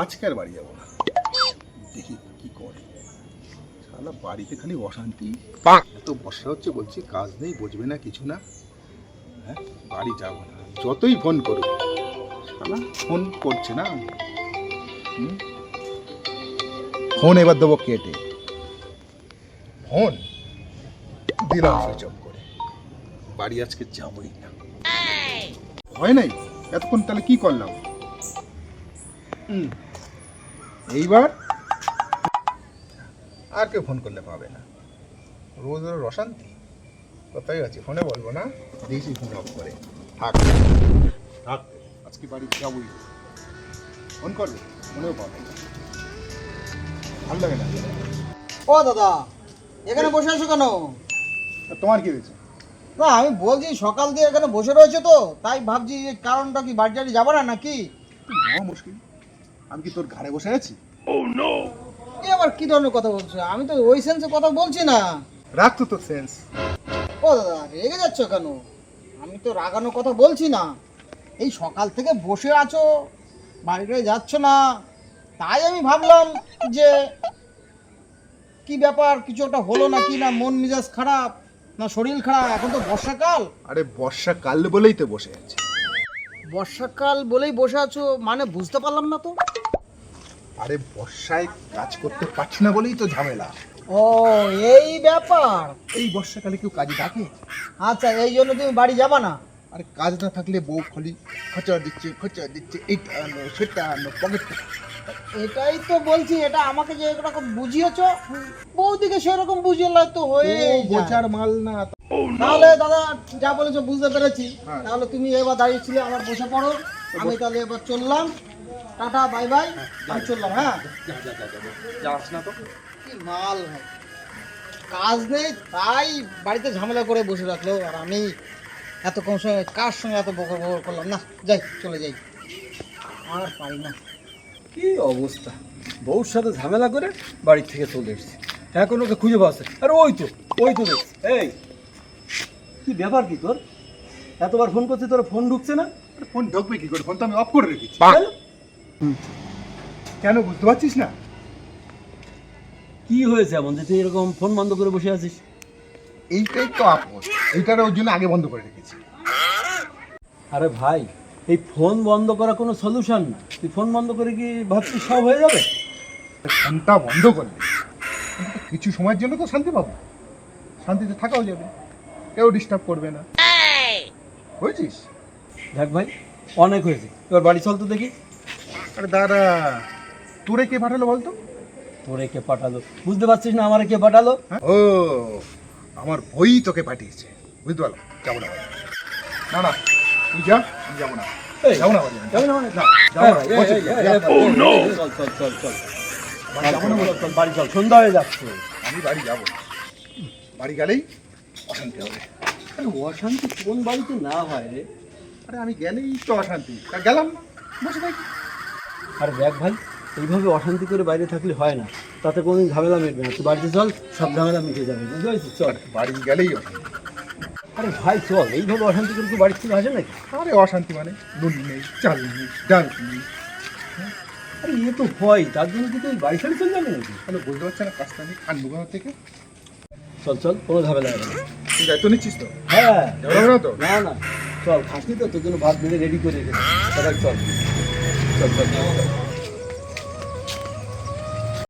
আজকে আর বাড়ি যাব না। দেখি কি করে। শালা বাড়িতে খালি অশান্তি। এত বর্ষা হচ্ছে বলছি কাজ নেই বুঝবে না কিছু না। হ্যাঁ বাড়ি যাব না। যতই ফোন করুক। শালা ফোন করছে না। হুম? ফোন এবার দেবো কেটে। ফোন দিলাম সুইচ অফ করে। বাড়ি আজকে যাবোই না। হয় নাই? এতক্ষণ তাহলে কি করলাম? হুম, এইবার আর কেউ ফোন করলে পাবে না। রোজ রোজ অশান্তি। কোথায় আছে ফোনে বলব না দিয়েছি ফোন অফ করে। থাক। থাক আজকে বাড়ি যাবোই। ফোন করবে ফোনেও পাবে না। ভালো লাগে না। ও দাদা এখানে বসে আছো কেন? তোমার কি হয়েছে? না আমি বলছি সকাল দিয়ে এখানে বসে রয়েছে তো তাই ভাবছি যে কারণটা কি বাড়ি যাব না নাকি? মুশকিল। আমি কি তোর ঘরে বসে আছি? এ আবার কি ধরনের কথা বলছো? আমি তো ওই সেন্সে কথা বলছি না। রাখ তো তোর সেন্স ও দাদা রেগে যাচ্ছ কেন? আমি তো রাগানোর কথা বলছি না। এই সকাল থেকে বসে আছো বাড়িতে যাচ্ছ না। তাই আমি ভাবলাম যে কি ব্যাপার কিছু একটা হলো নাকি না? মন মেজাজ খারাপ না শরীর খারাপ? এখন তো বর্ষাকাল। আরে বর্ষাকাল বলেই তো বসে আছে। বর্ষাকাল বলেই বসে আছো মানে বুঝতে পারলাম না তো। আরে বর্ষায় কাজ করতে পারছি না বলেই তো ঝামেলা। ও এই ব্যাপার। এই বর্ষাকালে কেউ কাজে থাকে আচ্ছা এই জন্য তুমি বাড়ি যাবা না? আরে কাজ না থাকলে বউ খালি খরচা দিচ্ছে খরচা দিচ্ছে এইটা আনো সেটা আনো পকেট এটাই তো বলছি এটা আমাকে যে এরকম বুঝিয়েছ বৌদিকে সেরকম বুঝিয়ে তো হয়ে বোঝার মাল না। তাহলে দাদা যা বলেছ বুঝতে পেরেছি। হ্যাঁ। তাহলে তুমি এবার দাঁড়িয়েছিলে আমার বসে পড়ো। আমি তাহলে এবার চললাম। Tata bye bye. আমি চললাম হ্যাঁ? যাস না তো। কি মাল কাজ নেই তাই বাড়িতে ঝামেলা করে বসে রাখল আর আমি এত কম সময় কার সঙ্গে এত বকর বকর করলাম? না যাই চলে যাই। আর পারি না। কি অবস্থা? বউর সাথে ঝামেলা করে বাড়ি থেকে চলে এসেছে। এখন ওকে খুঁজে পাচ্ছে আর ওই তো ওই তো দেখছি। এই কি ব্যাপার কি তোর? এতবার ফোন করছি তোর ফোন ঢুকছে না? ফোন ঢুকবে কি করে? ফোন তো আমি অফ করে রেখেছি। কেন? কেন বুঝতে পারছিস না? কি হয়েছে এমন যে তুই এরকম ফোন বন্ধ করে বসে আছিস? এইটাই তো আপদ এইটার ওর জন্য আগে বন্ধ করে রেখেছি। আরে ভাই এই ফোন বন্ধ করা কোনো সলিউশন না। তুই ফোন বন্ধ করে কি ভাবছিস সব হয়ে যাবে? ফোনটা বন্ধ করলে কিছু সময়ের জন্য তো শান্তি পাবো। শান্তিতে থাকাও যাবে। কেউ ডিস্টার্ব করবে না। বুঝছিস? দেখ ভাই অনেক হয়েছে। এবার বাড়ি চল তো দেখি। আরে দাদা তোরে কে পাঠালো বলতো? তোরে কে পাঠালো? বুঝতে পারছিস না আমারে কে পাঠালো? ও আমার বই তোকে পাঠিয়েছে। বুঝতে পারলাম? যাব না না না তুই যা আমি যাব না। যাব না বাড়ি। যাবে না চল। বাড়ি সন্ধ্যা হয়ে যাচ্ছে। আমি বাড়ি যাব বাড়ি গেলেই অশান্তি হবে। আরে অশান্তি কোন বাড়িতে না হয় রে? আরে আমি গেলেই তো অশান্তি। তা গেলাম। না বসে থাকি। আর দেখ ভাই এইভাবে অশান্তি করে বাইরে থাকলে হয় না। তাতে কোনো ঝামেলা মিটবে না। তুই বাড়িতে চল সব ঝামেলা মিটে যাবে। বুঝতে পারছিস? চল। বাড়ি গেলেই অশান্তি আরে ভাই চল। এইভাবে অশান্তি করে কি বাড়ি থেকে আসে নাকি? আরে অশান্তি মানে নুন নেই চাল নেই ডাল নেই। আরে এ তো হয়। তার জন্য কি তুই বাড়ি ছাড়ি চলে যাবে নাকি? তাহলে বুঝতে পারছে না কাজটা আমি আনব থেকে? চল চল কোনো ঝামেলা হবে না। তুই দায়িত্ব নিচ্ছিস তো? হ্যাঁ। তো। না না। চল খাসনি তো তোর জন্য ভাত বেড়ে রেডি করে রেখেছি। চল। চল চল, চল।